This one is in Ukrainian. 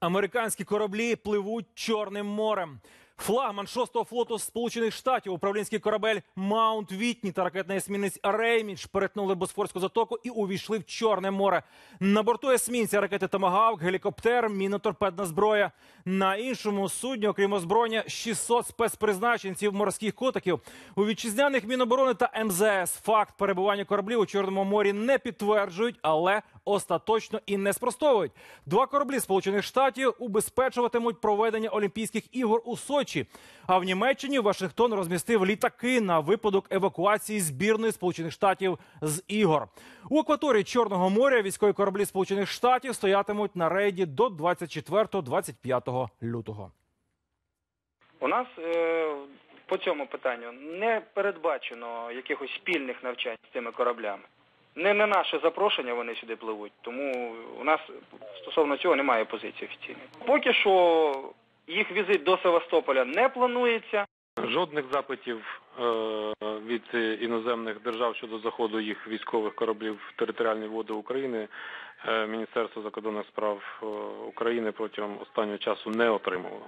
Американські кораблі пливуть Чорним морем. Флагман шостого флоту Сполучених Штатів, управлінський корабель Маунт Вітні та ракетний есмінець Реймідж перетнули Босфорську затоку і увійшли в Чорне море. На борту есмінця ракети Томагавк, гелікоптер, міноторпедна зброя. На іншому судні, окрім озброєння, 600 спецпризначенців морських котиків. У вітчизняних Міноборони та МЗС факт перебування кораблів у Чорному морі не підтверджують, але остаточно і не спростовують. Два кораблі Сполучених Штатів убезпечуватимуть проведення Олімпійських ігор у Сочі. А в Німеччині Вашингтон розмістив літаки на випадок евакуації збірної Сполучених Штатів з ігор. У акваторії Чорного моря військові кораблі Сполучених Штатів стоятимуть на рейді до 24-25 лютого. У нас е, по цьому питанню не передбачено якихось спільних навчань з цими кораблями. Не на наше запрошення вони сюди пливуть, тому у нас стосовно цього немає позиції офіційної. Поки що їх візит до Севастополя не планується. Жодних запитів е, від іноземних держав щодо заходу їх військових кораблів в територіальні води України е, Міністерство закордонних справ е, України протягом останнього часу не отримувало.